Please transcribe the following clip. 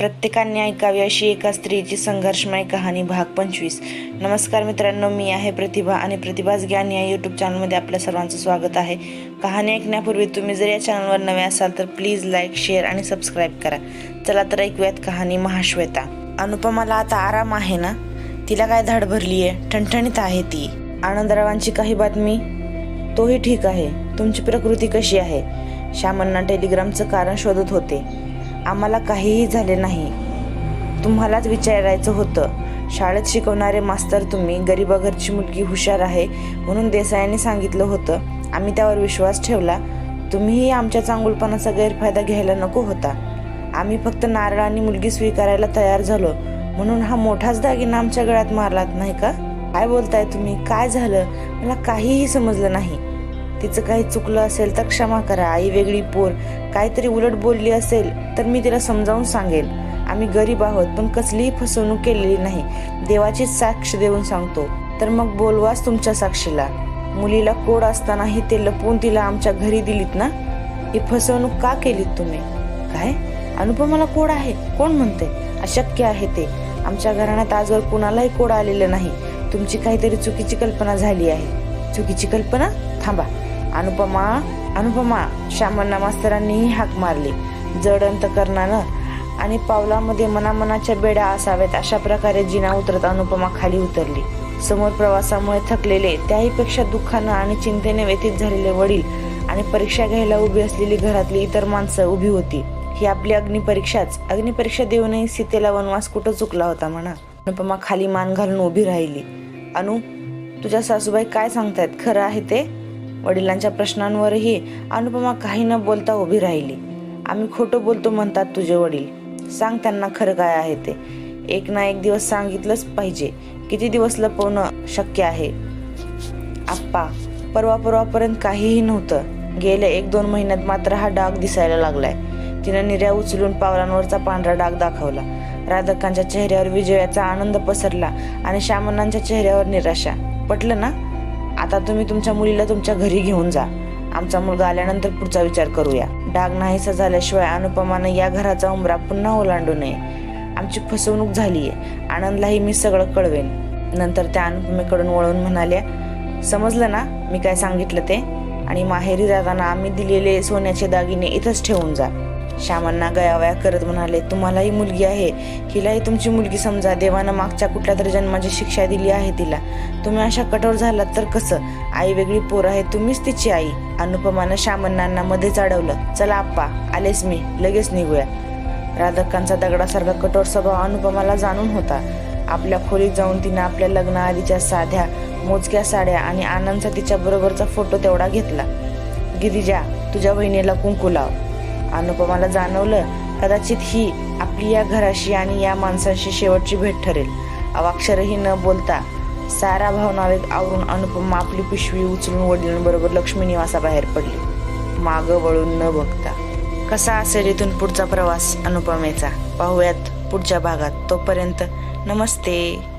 प्रत्येकाने ऐकावी अशी एका स्त्रीची संघर्षमय कहाणी भाग पंचवीस. नमस्कार मित्रांनो मी आहे प्रतिभा आणि प्रतिभाज ज्ञान या यूट्यूब चॅनलमध्ये आपल्या सर्वांचं स्वागत आहे. कहाणी ऐकण्यापूर्वी तुम्ही जर या चॅनलवर नवे असाल तर प्लीज लाईक शेअर आणि सबस्क्राईब करा. चला तर ऐकूयात कहाणी महाश्वेता. अनुपमाला आता आराम आहे ना? तिला काय धाड भरली आहे ठणठणीत आहे ती. आनंदरावांची काही बातमी? तोही ठीक आहे. तुमची प्रकृती कशी आहे? श्यामांना टेलिग्रामचं कारण शोधत होते. आम्हाला काहीही झाले नाही. तुम्हालाच विचारायचं होतं. शाळेत शिकवणारे मास्तर तुम्ही गरिबाघरची मुलगी हुशार आहे म्हणून देसायांनी सांगितलं होतं. आम्ही त्यावर विश्वास ठेवला. तुम्हीही आमच्या चांगुलपणाचा गैरफायदा घ्यायला नको होता. आम्ही फक्त नारळ आणि मुलगी स्वीकारायला तयार झालो. म्हणून हा मोठाच दागिना आमच्या गळ्यात मारलात नाही का? काय बोलताय तुम्ही? काय झालं? मला काहीही समजलं नाही. तिचं काही चुकलं असेल तर क्षमा करा. आई वेगळी पोर. काहीतरी उलट बोलली असेल तर मी तिला समजावून सांगेल आम्ही गरीब आहोत पण कसलीही फसवणूक केलेली नाही. देवाचीच साक्ष देऊन सांगतो. तर मग बोलवाच तुमच्या साक्षीला. मुलीला कोड असतानाही ते लपवून तिला आमच्या घरी दिलीत ना? ही फसवणूक का केलीत तुम्ही? काय? अनुपमाला कोड आहे. कोण म्हणते? अशक्य आहे ते. आमच्या घराण्यात आजवर कुणालाही कोड आलेलं नाही. तुमची काहीतरी चुकीची कल्पना झाली आहे. चुकीची कल्पना? थांबा. अनुपमा अनुपमा श्यामांना मास्तरांनीही हाक मारली जड अंतकरणानं आणि पावलामध्ये मनामनाच्या बेड्या असाव्यात. अशा प्रकारे जिना उतरत अनुपमा खाली उतरली. समोर प्रवासामुळे थकलेले त्याहीपेक्षा दुःखानं आणि चिंतेने व्यथित झालेले वडील आणि परीक्षा घ्यायला उभी असलेली घरातली इतर माणसं उभी होती. ही आपली अग्निपरीक्षाच. अग्निपरीक्षा देऊनही सीतेला वनवास कुठं चुकला होता म्हणा. अनुपमा खाली मान घालून उभी राहिली. अनु तुझ्या सासूबाई काय सांगतायत? खरं आहे ते? वडिलांच्या प्रश्नांवरही अनुपमा काही न बोलता उभी राहिली. आम्ही खोटं बोलतो म्हणतात तुझे वडील. सांग त्यांना खरं काय आहे ते. एक ना एक दिवस सांगितलंच पाहिजे. किती दिवस लपवणं शक्य आहे? आप्पा परवा परवापर्यंत काहीही नव्हतं. गेल्या एक दोन महिन्यात मात्र हा डाग दिसायला लागलाय. तिनं निर्या उचलून पावलांवरचा पांढरा डाग दाखवला. राधकांच्या चेहऱ्यावर विजयाचा आनंद पसरला आणि श्यामनांच्या चेहऱ्यावर निराशा. पटलं ना? आता तुम्ही तुमच्या मुलीला तुमच्या घरी घेऊन जा. आमचा मुलगा आल्यानंतर पुढचा विचार करूया. डाग नाहीसा झाल्याशिवाय अनुपमानं या घराचा उमरा पुन्हा ओलांडू नये. आमची फसवणूक झालीये. आनंदलाही मी सगळं कळवेन. नंतर त्या अनुपमेकडून वळून म्हणाल्या समजलं ना? मी काय सांगितलं ते? आणि माहेरी जाताना आम्ही दिलेले सोन्याचे दागिने इथंच ठेवून जा. श्यामांना गयावया करत म्हणाले तुम्हालाही मुलगी आहे. हिलाही तुमची मुलगी समजा. देवानं मागच्या कुठल्या तरी जन्माची शिक्षा दिली आहे तिला. तुम्ही अशा कठोर झालात तर कसं? आई वेगळी पोर आहे तुम्हीच तिची आई. अनुपमानं श्यामण्णांना मध्येच अडवलं चला आप्पा आलेच मी. लगेच निघूया. राधकांचा दगडासारखा कठोर स्वभाव अनुपमाला जाणून होता. आपल्या खोलीत जाऊन तिनं आपल्या लग्नाआधीच्या साध्या मोजक्या साड्या आणि आनंदचा तिच्या बरोबरचा फोटो तेवढा घेतला. गिरिजा तुझ्या बहिणीला कुंकू लाव. अनुपमाला जाणवलं कदाचित ही आपली या घराशी आणि या माणसांशी शेवटची भेट ठरेल. अवाक्षरही न बोलता सारा भावनावेग आवरून अनुपमा आपली पिशवी उचलून वडिलांबरोबर लक्ष्मी निवासाबाहेर पडली. मागं वळून न बघता कसा असेल इथून पुढचा प्रवास अनुपमेचा? पाहूयात. पुढच्या भागात. तोपर्यंत नमस्ते.